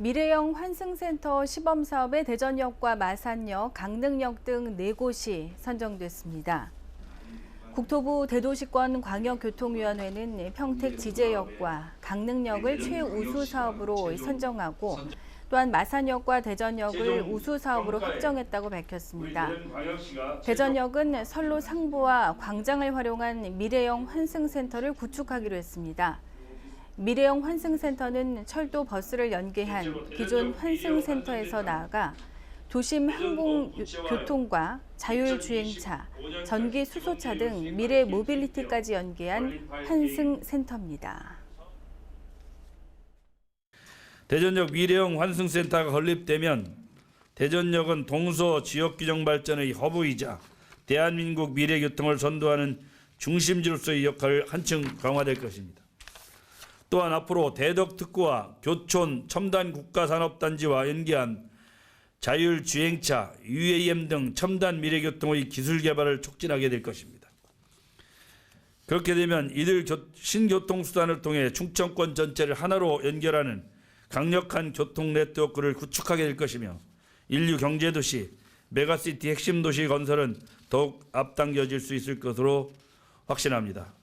미래형 환승센터 시범 사업의 대전역과 마산역, 강릉역 등 네곳이 선정됐습니다. 국토부 대도시권 광역교통위원회는 평택 지제역과 강릉역을 최우수 사업으로 선정하고 또한 마산역과 대전역을 우수 사업으로 확정했다고 밝혔습니다. 대전역은 선로 상부와 광장을 활용한 미래형 환승센터를 구축하기로 했습니다. 미래형 환승센터는 철도 버스를 연계한 기존 환승센터에서 나아가 도심 항공교통과 자율주행차, 전기 수소차 등 미래 모빌리티까지 연계한 환승센터입니다. 대전역 미래형 환승센터가 건립되면 대전역은 동서 지역 균형 발전의 허브이자 대한민국 미래 교통을 선도하는 중심지로서의 역할을 한층 강화될 것입니다. 또한 앞으로 대덕 특구와 교촌 첨단 국가 산업 단지와 연계한 자율 주행차, UAM 등 첨단 미래 교통의 기술 개발을 촉진하게 될 것입니다. 그렇게 되면 이들 교- 신교통 수단을 통해 충청권 전체를 하나로 연결하는 강력한 교통 네트워크를 구축하게 될 것이며 인류 경제 도시, 메가시티 핵심 도시 건설은 더욱 앞당겨질 수 있을 것으로 확신합니다.